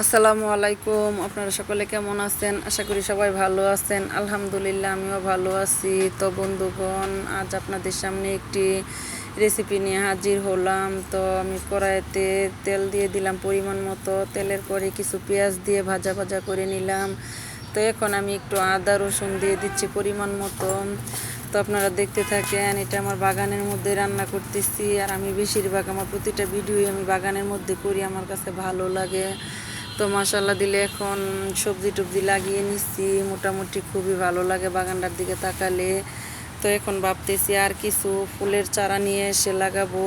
আসসালামু আলাইকুম, আপনারা সকলে কেমন আছেন? আশা করি সবাই ভালো আছেন। আলহামদুলিল্লাহ, আমিও ভালো আছি। তো বন্ধুগণ, আজ আপনাদের সামনে একটি রেসিপি নিয়ে হাজির হলাম। তো আমি কড়াইতে তেল দিয়ে দিলাম পরিমাণ মতো। তেলের পরে কিছু পেঁয়াজ দিয়ে ভাজা ভাজা করে নিলাম। তো এখন আমি একটু আদা, রসুন দিয়ে দিচ্ছি পরিমাণ মতো। তো আপনারা দেখতে থাকেন, এটা আমার বাগানের মধ্যে রান্না করতেছি। আর আমি বেশিরভাগ আমার প্রতিটা ভিডিও আমি বাগানের মধ্যে করি। আমার কাছে ভালো লাগে। তো মশালা দিলে এখন সবজি টবজি লাগিয়ে নিচ্ছি। মোটামুটি খুবই ভালো লাগে বাগানটার দিকে তাকালে। তো এখন ভাবতেছি আর কিছু ফুলের চারা নিয়ে এসে লাগাবো।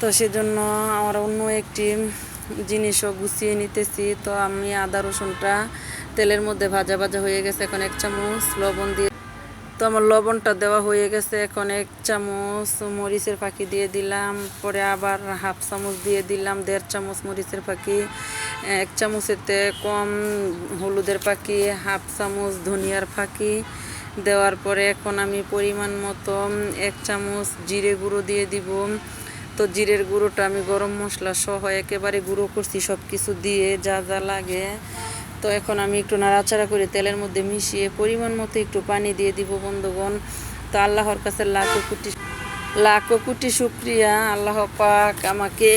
তো সেজন্য আমার অন্য একটি জিনিসও গুছিয়ে নিতেছি। তো আমি আদা রসুনটা তেলের মধ্যে ভাজা ভাজা হয়ে গেছে। এখন এক চামচ লবণ দিয়ে তো আমার লবণটা দেওয়া হয়ে গেছে। এখন এক চামচ মরিচের ফাঁকি দিয়ে দিলাম। পরে আবার হাফ চামচ দিয়ে দিলাম, দেড় চামচ মরিচের ফাঁকি। এক চামচেতে কম হলুদের ফাঁকি, হাফ চামচ ধনিয়ার ফাঁকি। দেওয়ার পরে এখন আমি পরিমাণ মতো এক চামচ জিরে গুঁড়ো দিয়ে দিব। তো জিরের গুঁড়োটা আমি গরম মশলা সহ একেবারে গুঁড়ো করছি সব কিছু দিয়ে যা যা লাগে। তো এখন আমি একটু নাড়াচাড়া করে তেলের মধ্যে মিশিয়ে পরিমাণ মতো একটু পানি দিয়ে দিব বন্ধুগণ। তো আল্লাহর কাছে লাখো কোটি লাখো কোটি শুক্রিয়া। আল্লাহ পাক আমাকে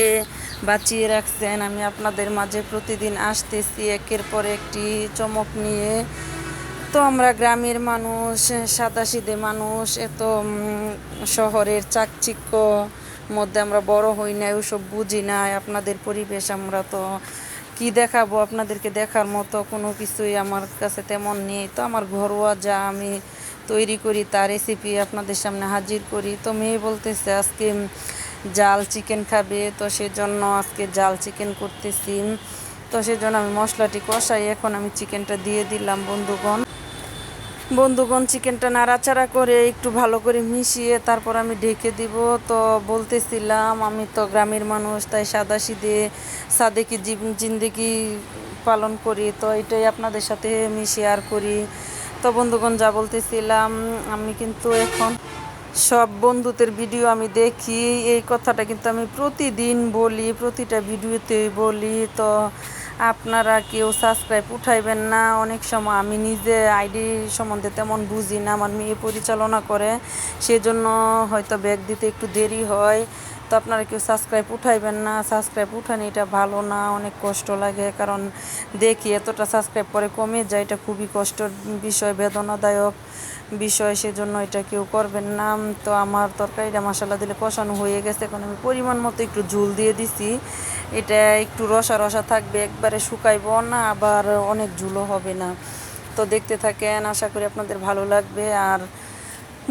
বাঁচিয়ে রাখছেন। আমি আপনাদের মাঝে প্রতিদিন আসতেছি, একের পর একটি চমক নিয়ে। তো আমরা গ্রামের মানুষ সাদাসিদে মানুষ, এত শহরের চাকচিক্য মধ্যে আমরা বড় হই না ওসব বুঝি না আপনাদের পরিবেশ আমরা তো কি দেখাবো আপনাদেরকে দেখার মতো? কোনো কিছুই আমার কাছে তেমন নেই। তো আমার ঘরোয়া যা আমি তৈরি করি তার রেসিপি আপনাদের সামনে হাজির করি। তো মেয়ে বলতেছে, আজকে জাল চিকেন খাবে। তো সেজন্য আজকে জাল চিকেন করতেছি। তো সেজন্য আমি মশলাটি কষাই, এখন আমি চিকেনটা দিয়ে দিলাম, বন্ধুগণ। বন্ধুগণ, চিকেনটা নাড়াচাড়া করে একটু ভালো করে মিশিয়ে তারপর আমি ঢেকে দিব। তো বলতেছিলাম, আমি তো গ্রামের মানুষ, তাই সাদা সিদে সাদেকি জিন্দেগি পালন করি, তো এটাই আপনাদের সাথে আমি শেয়ার করি। তো বন্ধুগণ, যা বলতেছিলাম, আমি কিন্তু এখন সব বন্ধুদের ভিডিও আমি দেখি, এই কথাটা কিন্তু আমি প্রতিদিন বলি, প্রতিটা ভিডিওতেই বলি, তো আপনারা কেউ সাবস্ক্রাইব উঠাইবেন না। অনেক সময় আমি নিজে আইডি সম্বন্ধে তেমন বুঝি না। আমার মেয়ে পরিচালনা করে, সেজন্য হয়তো ব্যাগ দিতে একটু দেরি হয়। তো আপনারা কেউ সাবস্ক্রাইব উঠাইবেন না সাবস্ক্রাইব উঠানি এটা ভালো না, অনেক কষ্ট লাগে, কারণ দেখি এতটা সাবস্ক্রাইব পরে কমে যায়, এটা খুবই কষ্টের বিষয়, বেদনাদায়ক বিষয়, সেজন্য এটা কেউ করবেন না। তো আমার তরকারিটা মশলা দিলে কষানো হয়ে গেছে, এখন আমি পরিমাণ মতো একটু ঝুল দিয়ে দিছি। এটা একটু রসা রসা থাকবে, একবারে শুকাইব না, আবার অনেক ঝুলও হবে না। তো দেখতে থাকেন, আশা করি আপনাদের ভালো লাগবে, আর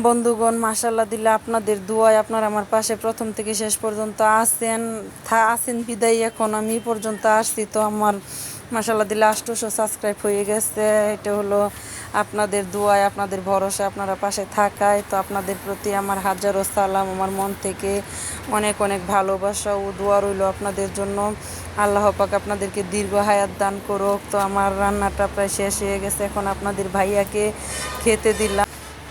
বন্ধুগণ মাসাল্লাহ দিলে আপনাদের দোয়ায় আপনারা আমার পাশে প্রথম থেকে শেষ পর্যন্ত আসেন থা আসেন বিদায় এখন, আমি পর্যন্ত আসছি। তো আমার মাসাল্লাহ দিলে আষ্টশো সাবস্ক্রাইব হয়ে গেছে, এটা হলো আপনাদের দোয়ায়, আপনাদের ভরসা আপনারা পাশে থাকায়। তো আপনাদের প্রতি আমার হাজারো সালাম, আমার মন থেকে অনেক অনেক ভালোবাসা ও দোয়া রইল আপনাদের জন্য। আল্লাহ পাক আপনাদেরকে দীর্ঘ হায়াত দান করুক। তো আমার রান্নাটা প্রায় শেষ হয়ে গেছে, এখন আপনাদের ভাইয়াকে খেতে দিলাম।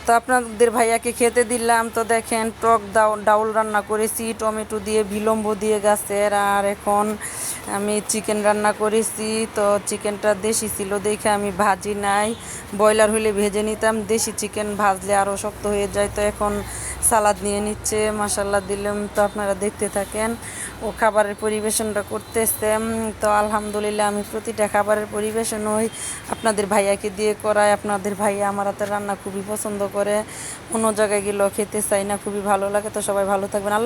তো আপনাদের ভাইয়াকে খেতে দিলাম। তো দেখেন, টক ডাউল রান্না করেছি, টমেটো দিয়ে বিলম্ব দিয়ে গাছের, আর এখন আমি চিকেন রান্না করেছি। তো চিকেনটা দেশি ছিল, দেখে আমি ভাজি নাই। ব্রয়লার হলে ভেজে নিতাম, দেশি চিকেন ভাজলে আরও শক্ত হয়ে যায়। তো এখন সালাদ নিয়ে নিচ্ছে মশাল্লা দিলাম। তো আপনারা দেখতে থাকেন, ও খাবারের পরিবেশনটা করতেছে তো আলহামদুলিল্লাহ আমি প্রতিটা খাবারের পরিবেশন ওই আপনাদের ভাইয়াকে দিয়ে করাই। আপনাদের ভাইয়া আমার হাতের রান্না খুবই পছন্দ করে অন্য জায়গায় গেলেও খেতে চাই না, খুবই ভালো লাগে। তো সবাই ভালো থাকবেন। আল্লাহ